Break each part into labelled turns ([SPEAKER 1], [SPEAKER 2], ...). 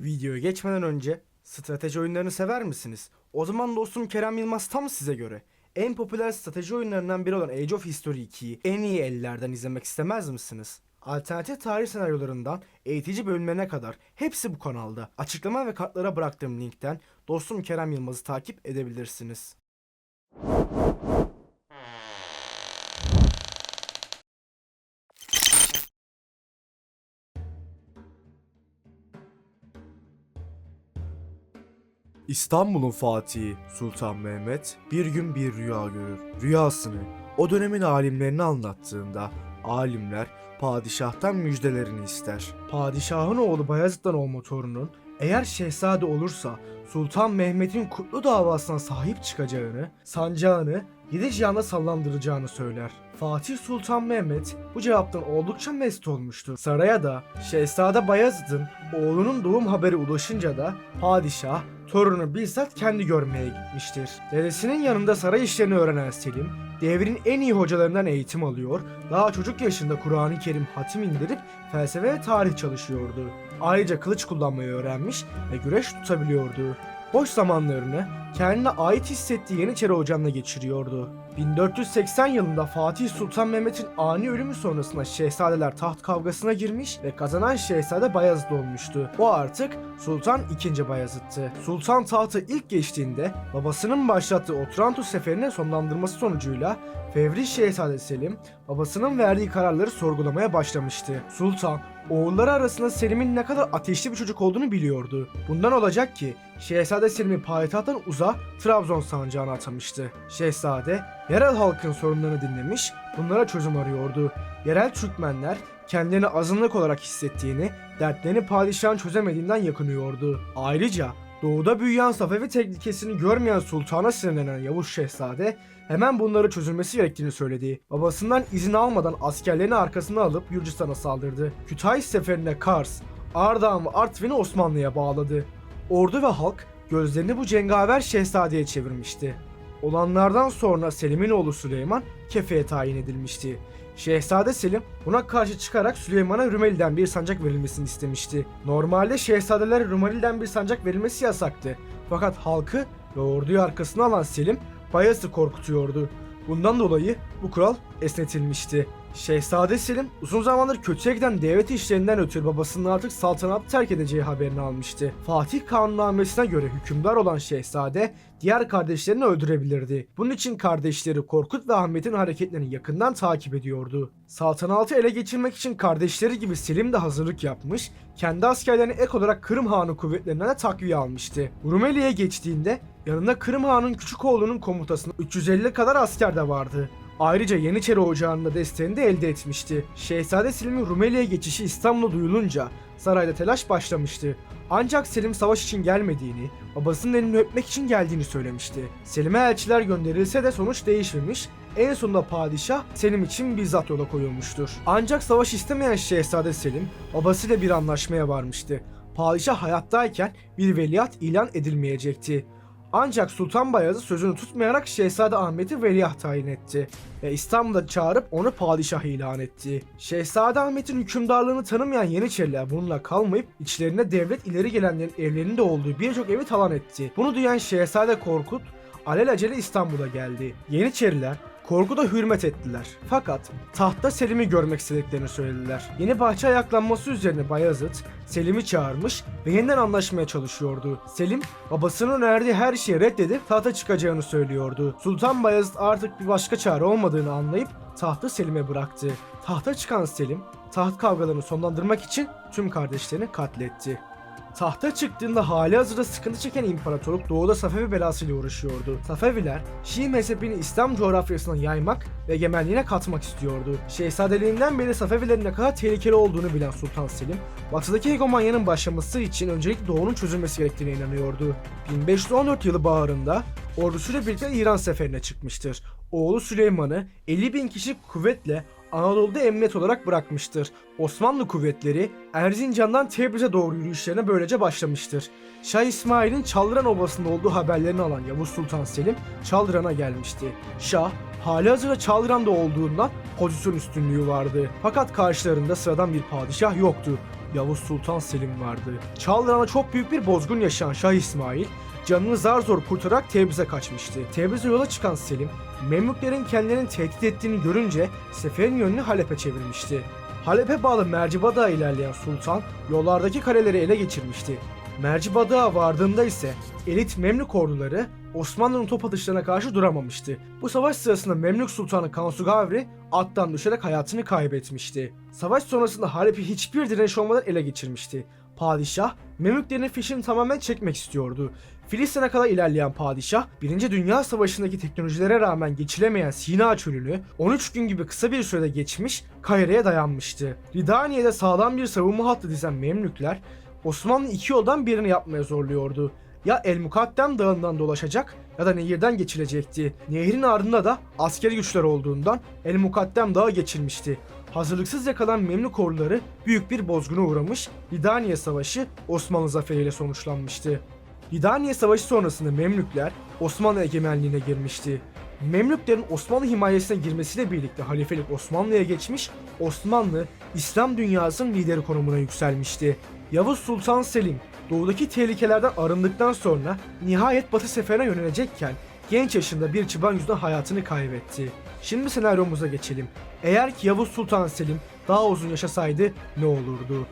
[SPEAKER 1] Videoya geçmeden önce strateji oyunlarını sever misiniz? O zaman dostum Kerem Yılmaz tam size göre. En popüler strateji oyunlarından biri olan Age of History 2'yi en iyi ellerden izlemek istemez misiniz? Alternatif tarih senaryolarından eğitici bölümlerine kadar hepsi bu kanalda. Açıklama ve kartlara bıraktığım linkten dostum Kerem Yılmaz'ı takip edebilirsiniz. İstanbul'un Fatihi Sultan Mehmet bir gün bir rüya görür. Rüyasını o dönemin alimlerine anlattığında alimler padişahtan müjdelerini ister. Padişahın oğlu Bayezid'den olma torunun eğer şehzade olursa Sultan Mehmet'in kutlu davasına sahip çıkacağını, sancağını yedi cihanda sallandıracağını söyler. Fatih Sultan Mehmet bu cevaptan oldukça mest olmuştu. Saraya da Şehzade Bayezid'in oğlunun doğum haberi ulaşınca da padişah torunu bizzat kendi görmeye gitmiştir. Dedesinin yanında saray işlerini öğrenen Selim, devrin en iyi hocalarından eğitim alıyor, daha çocuk yaşında Kur'an-ı Kerim hatim indirip felsefe ve tarih çalışıyordu. Ayrıca kılıç kullanmayı öğrenmiş ve güreş tutabiliyordu. Boş zamanlarını kendine ait hissettiği Yeniçeri Ocağı'nda geçiriyordu. 1480 yılında Fatih Sultan Mehmet'in ani ölümü sonrasında şehzadeler taht kavgasına girmiş ve kazanan şehzade Bayezid olmuştu. O artık Sultan II. Bayezid'ti. Sultan tahtı ilk geçtiğinde babasının başlattığı Otranto seferine sonlandırması sonucuyla Fevri Şehzade Selim babasının verdiği kararları sorgulamaya başlamıştı. Sultan oğulları arasında Selim'in ne kadar ateşli bir çocuk olduğunu biliyordu. Bundan olacak ki Şehzade Selim'i payitahttan uza Trabzon sancağına atamıştı. Şehzade yerel halkın sorunlarını dinlemiş, bunlara çözüm arıyordu. Yerel Türkmenler kendini azınlık olarak hissettiğini, dertlerini padişahın çözemediğinden yakınıyordu. Ayrıca doğuda büyüyen Safevi tehlikesini görmeyen sultana sinirlenen Yavuz Şehzade hemen bunları çözülmesi gerektiğini söyledi. Babasından izin almadan askerlerini arkasına alıp Gürcistan'a saldırdı. Kütahya seferinde Kars, Ardahan ve Artvin'i Osmanlı'ya bağladı. Ordu ve halk gözlerini bu cengaver şehzadeye çevirmişti. Olanlardan sonra Selim'in oğlu Süleyman kefeye tayin edilmişti. Şehzade Selim buna karşı çıkarak Süleyman'a Rumeli'den bir sancak verilmesini istemişti. Normalde şehzadelere Rumeli'den bir sancak verilmesi yasaktı. Fakat halkı ve orduyu arkasına alan Selim Bayezid'i korkutuyordu. Bundan dolayı bu kural esnetilmişti. Şehzade Selim uzun zamandır kötüye giden devlet işlerinden ötürü babasının artık saltanatı terk edeceği haberini almıştı. Fatih kanunnamesine göre hükümdar olan şehzade diğer kardeşlerini öldürebilirdi. Bunun için kardeşleri Korkut ve Ahmet'in hareketlerini yakından takip ediyordu. Saltanatı ele geçirmek için kardeşleri gibi Selim de hazırlık yapmış, kendi askerlerini ek olarak Kırım Hanı kuvvetlerinden de takviye almıştı. Rumeli'ye geçtiğinde yanında Kırım Han'ın küçük oğlunun komutasında 350 kadar asker de vardı. Ayrıca Yeniçeri Ocağı'nda desteğini de elde etmişti. Şehzade Selim'in Rumeli'ye geçişi İstanbul'a duyulunca sarayda telaş başlamıştı. Ancak Selim savaş için gelmediğini, babasının elini öpmek için geldiğini söylemişti. Selim'e elçiler gönderilse de sonuç değişmemiş, en sonunda padişah Selim için bizzat yola koyulmuştur. Ancak savaş istemeyen Şehzade Selim babasıyla bir anlaşmaya varmıştı. Padişah hayattayken bir veliaht ilan edilmeyecekti. Ancak Sultan Bayezid sözünü tutmayarak Şehzade Ahmet'i veliaht tayin etti ve İstanbul'a çağırıp onu padişah ilan etti. Şehzade Ahmet'in hükümdarlığını tanımayan Yeniçeriler bununla kalmayıp içlerinde devlet ileri gelenlerin evlerinde olduğu birçok evi talan etti. Bunu duyan Şehzade Korkut alelacele İstanbul'a geldi. Yeniçeriler Korkut'a hürmet ettiler. Fakat tahtta Selim'i görmek istediklerini söylediler. Yeni bahçe ayaklanması üzerine Bayezid Selim'i çağırmış ve yeniden anlaşmaya çalışıyordu. Selim babasının önerdiği her şeyi reddedip tahta çıkacağını söylüyordu. Sultan Bayezid artık bir başka çare olmadığını anlayıp tahtı Selim'e bıraktı. Tahta çıkan Selim taht kavgalarını sonlandırmak için tüm kardeşlerini katletti. Tahta çıktığında hali hazırda sıkıntı çeken imparatorluk doğuda Safevi belasıyla uğraşıyordu. Safeviler Şii mezhebini İslam coğrafyasına yaymak ve egemenliğine katmak istiyordu. Şehzadeliğinden beri Safevilerin ne kadar tehlikeli olduğunu bilen Sultan Selim, batıdaki hegemonyanın başlaması için öncelikle doğunun çözülmesi gerektiğine inanıyordu. 1514 yılı baharında ordusuyla birlikte İran seferine çıkmıştır. Oğlu Süleyman'ı 50 bin kişi kuvvetle Anadolu'da emniyet olarak bırakmıştır. Osmanlı kuvvetleri Erzincan'dan Tebriz'e doğru yürüyüşlerine böylece başlamıştır. Şah İsmail'in Çaldıran Obası'nda olduğu haberlerini alan Yavuz Sultan Selim Çaldıran'a gelmişti. Şah hali hazırda Çaldıran'da olduğundan pozisyon üstünlüğü vardı. Fakat karşılarında sıradan bir padişah yoktu. Yavuz Sultan Selim vardı. Çaldıran'da çok büyük bir bozgun yaşayan Şah İsmail canını zar zor kurtararak Tebriz'e kaçmıştı. Tebriz'e yola çıkan Selim, Memlüklerin kendilerini tehdit ettiğini görünce seferin yönünü Halep'e çevirmişti. Halep'e bağlı Mercibada'ya ilerleyen sultan yollardaki kaleleri ele geçirmişti. Mercibada'ya vardığında ise elit Memlük orduları Osmanlı'nın top atışlarına karşı duramamıştı. Bu savaş sırasında Memlük Sultanı Kansu Gavri attan düşerek hayatını kaybetmişti. Savaş sonrasında Halep'i hiçbir direniş olmadan ele geçirmişti. Padişah Memlüklerin fişini tamamen çekmek istiyordu. Filistin'e kadar ilerleyen padişah, 1. Dünya Savaşı'ndaki teknolojilere rağmen geçilemeyen Sina çölünü 13 gün gibi kısa bir sürede geçmiş, Kahire'ye dayanmıştı. Ridaniye'de sağlam bir savunma hattı dizen Memlükler, Osmanlı iki yoldan birini yapmaya zorluyordu. Ya El Mukaddem Dağı'ndan dolaşacak ya da nehirden geçilecekti. Nehrin ardında da askeri güçler olduğundan El Mukaddem Dağı geçilmişti. Hazırlıksız yakalan Memlük orduları büyük bir bozguna uğramış, Ridaniye Savaşı Osmanlı zaferiyle sonuçlanmıştı. Ridaniye Savaşı sonrasında Memlükler Osmanlı egemenliğine girmişti. Memlüklerin Osmanlı himayesine girmesiyle birlikte halifelik Osmanlı'ya geçmiş, Osmanlı İslam dünyasının lideri konumuna yükselmişti. Yavuz Sultan Selim doğudaki tehlikelerden arındıktan sonra nihayet Batı seferine yönelecekken genç yaşında bir çıban yüzünden hayatını kaybetti. Şimdi senaryomuza geçelim. Eğer ki Yavuz Sultan Selim daha uzun yaşasaydı ne olurdu?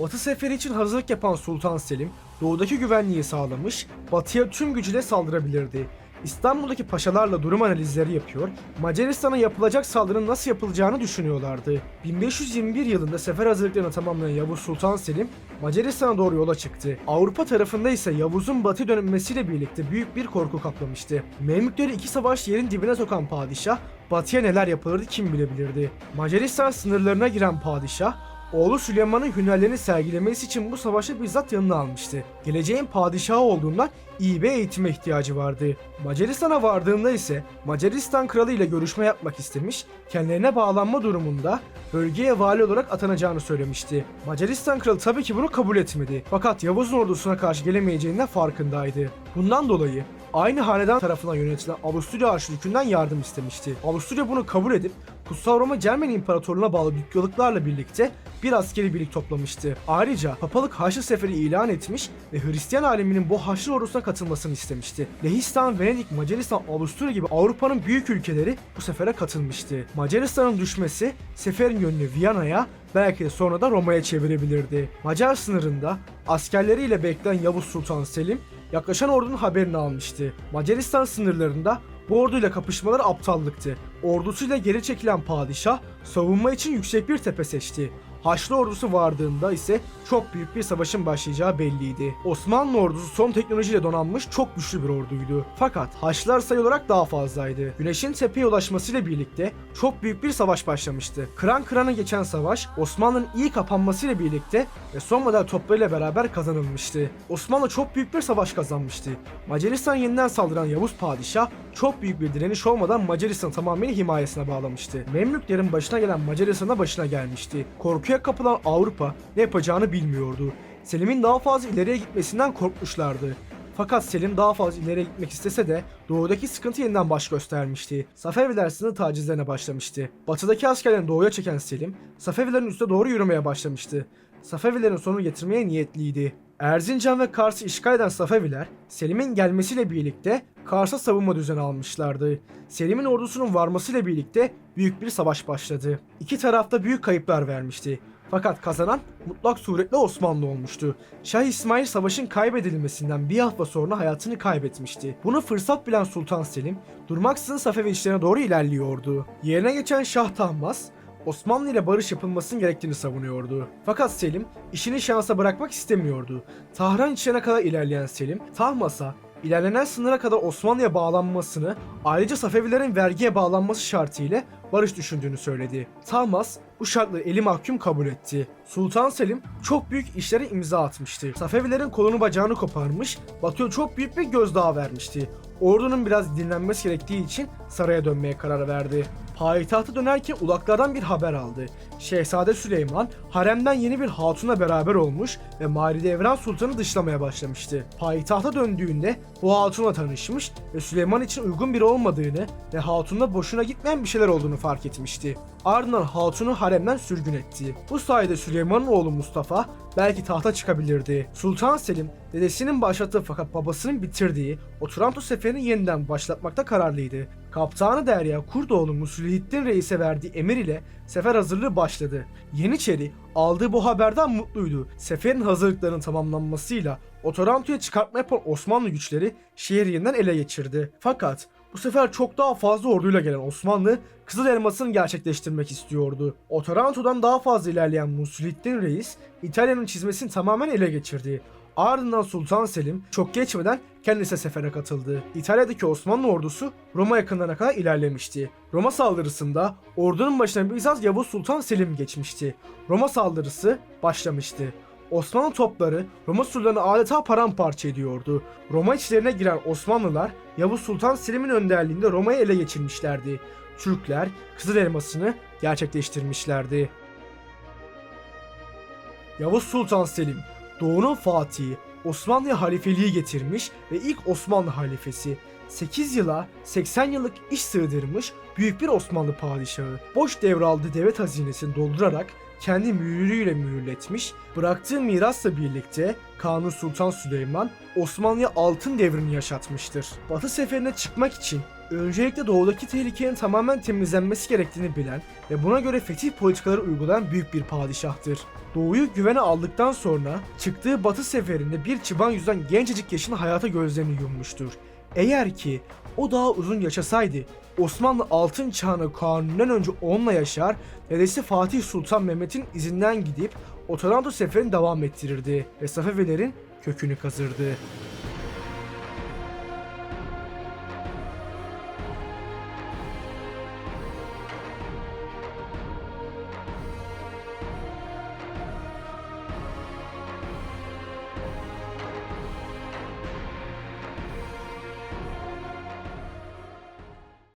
[SPEAKER 1] Batı seferi için hazırlık yapan Sultan Selim, doğudaki güvenliği sağlamış, batıya tüm gücüyle saldırabilirdi. İstanbul'daki paşalarla durum analizleri yapıyor, Macaristan'a yapılacak saldırının nasıl yapılacağını düşünüyorlardı. 1521 yılında sefer hazırlıklarını tamamlayan Yavuz Sultan Selim, Macaristan'a doğru yola çıktı. Avrupa tarafında ise Yavuz'un batı dönmesiyle birlikte büyük bir korku kaplamıştı. Memlükleri iki savaş yerin dibine sokan padişah, batıya neler yapılırdı kim bilebilirdi. Macaristan sınırlarına giren padişah, Oğlu Süleyman'ın hünerlerini sergilemesi için bu savaşı bizzat yanına almıştı. Geleceğin padişahı olduğundan iyi bir eğitime ihtiyacı vardı. Macaristan'a vardığında ise Macaristan kralı ile görüşme yapmak istemiş, kendilerine bağlanma durumunda bölgeye vali olarak atanacağını söylemişti. Macaristan kralı tabii ki bunu kabul etmedi. Fakat Yavuz'un ordusuna karşı gelemeyeceğinden farkındaydı. Bundan dolayı aynı hanedan tarafından yönetilen Avusturya Arşidükü'nden yardım istemişti. Avusturya bunu kabul edip Kutsal Roma Cermen İmparatorluğu'na bağlı dükkalıklarla birlikte bir askeri birlik toplamıştı. Ayrıca papalık Haçlı Seferi ilan etmiş ve Hristiyan aleminin bu Haçlı ordusuna katılmasını istemişti. Lehistan, Venedik, Macaristan, Avusturya gibi Avrupa'nın büyük ülkeleri bu sefere katılmıştı. Macaristan'ın düşmesi seferin yönünü Viyana'ya belki de sonra da Roma'ya çevirebilirdi. Macar sınırında askerleriyle bekleyen Yavuz Sultan Selim yaklaşan ordunun haberini almıştı. Macaristan sınırlarında bu orduyla kapışmalar aptallıktı. Ordusuyla geri çekilen padişah savunma için yüksek bir tepe seçti. Haçlı ordusu vardığında ise çok büyük bir savaşın başlayacağı belliydi. Osmanlı ordusu son teknolojiyle donanmış çok güçlü bir orduydu. Fakat Haçlılar sayı olarak daha fazlaydı. Güneşin tepeye ulaşmasıyla birlikte çok büyük bir savaş başlamıştı. Kıran kırana geçen savaş Osmanlı'nın iyi kapanmasıyla birlikte ve son model toplarıyla beraber kazanılmıştı. Osmanlı çok büyük bir savaş kazanmıştı. Macaristan yeniden saldıran Yavuz Padişah çok büyük bir direniş olmadan Macaristan tamamıyla himayesine bağlamıştı. Memlüklerin başına gelen Macaristan'a başına gelmişti. Korkuya kapılan Avrupa ne yapacağını bilmiyordu. Selim'in daha fazla ileriye gitmesinden korkmuşlardı. Fakat Selim daha fazla ileriye gitmek istese de doğudaki sıkıntı yeniden baş göstermişti. Safeviler sınır tacizlerine başlamıştı. Batıdaki askerlerini doğuya çeken Selim, Safevilerin üstüne doğru yürümeye başlamıştı. Safevilerin sonunu getirmeye niyetliydi. Erzincan ve Kars'ı işgal eden Safeviler, Selim'in gelmesiyle birlikte Kars'a savunma düzeni almışlardı. Selim'in ordusunun varmasıyla birlikte büyük bir savaş başladı. İki tarafta büyük kayıplar vermişti. Fakat kazanan mutlak suretle Osmanlı olmuştu. Şah İsmail savaşın kaybedilmesinden bir hafta sonra hayatını kaybetmişti. Bunu fırsat bilen Sultan Selim durmaksızın Safevi işlerine doğru ilerliyordu. Yerine geçen Şah Tahmas Osmanlı ile barış yapılmasının gerektiğini savunuyordu. Fakat Selim işini şansa bırakmak istemiyordu. Tahran içine kadar ilerleyen Selim, Tahmas'a ilerlenen sınıra kadar Osmanlı'ya bağlanmasını, ayrıca Safevilerin vergiye bağlanması şartıyla barış düşündüğünü söyledi. Tahmas bu şartları eli mahkum kabul etti. Sultan Selim çok büyük işlere imza atmıştı. Safevilerin kolunu bacağını koparmış, Batı'ya çok büyük bir gözdağı vermişti. Ordunun biraz dinlenmesi gerektiği için saraya dönmeye karar verdi.
[SPEAKER 2] Payitahta dönerken ulaklardan bir haber aldı. Şehzade Süleyman haremden yeni bir hatunla beraber olmuş ve Mahidevran Sultan'ı dışlamaya başlamıştı. Payitahta döndüğünde bu hatunla tanışmış ve Süleyman için uygun biri olmadığını ve hatunla boşuna gitmeyen bir şeyler olduğunu fark etmişti. Ardından hatunu haremden sürgün etti. Bu sayede Süleyman'ın oğlu Mustafa belki tahta çıkabilirdi. Sultan Selim dedesinin başlattığı fakat babasının bitirdiği Otranto seferini yeniden başlatmakta kararlıydı. Kaptanı Derya Kurdoğlu Musulhiddin Reis'e verdiği emir ile sefer hazırlığı başladı. Yeniçeri aldığı bu haberden mutluydu. Seferin hazırlıklarının tamamlanmasıyla Otranto'ya çıkartma yapan Osmanlı güçleri şehri yeniden ele geçirdi. Fakat bu sefer çok daha fazla orduyla gelen Osmanlı Kızıl Elmas'ını gerçekleştirmek istiyordu. Otranto'dan daha fazla ilerleyen Musulhiddin Reis İtalya'nın çizmesini tamamen ele geçirdi. Ardından Sultan Selim çok geçmeden kendisi sefere katıldı. İtalya'daki Osmanlı ordusu Roma yakınlarına kadar ilerlemişti. Roma saldırısında ordunun başına bizzat Yavuz Sultan Selim geçmişti. Roma saldırısı başlamıştı. Osmanlı topları Roma surlarını adeta paramparça ediyordu. Roma içlerine giren Osmanlılar Yavuz Sultan Selim'in önderliğinde Roma'yı ele geçirmişlerdi. Türkler Kızıl Elması'nı gerçekleştirmişlerdi. Yavuz Sultan Selim, Doğu'nun Fatihi, Osmanlı'ya halifeliği getirmiş ve ilk Osmanlı halifesi. 8 yıla 80 yıllık iş sığdırmış büyük bir Osmanlı padişahı. Boş devraldığı devlet hazinesini doldurarak kendi mühürüyle mühürletmiş, bıraktığı mirasla birlikte Kanuni Sultan Süleyman Osmanlı'ya altın devrini yaşatmıştır. Batı seferine çıkmak için öncelikle doğudaki tehlikenin tamamen temizlenmesi gerektiğini bilen ve buna göre fetih politikaları uygulayan büyük bir padişahtır. Doğuyu güvene aldıktan sonra çıktığı batı seferinde bir çıban yüzden gencecik yaşında hayata gözlerini yummuştur. Eğer ki o daha uzun yaşasaydı Osmanlı altın çağını kanundan önce onunla yaşar, dedesi Fatih Sultan Mehmet'in izinden gidip Otranto seferini devam ettirirdi ve Safevilerin kökünü kazırdı.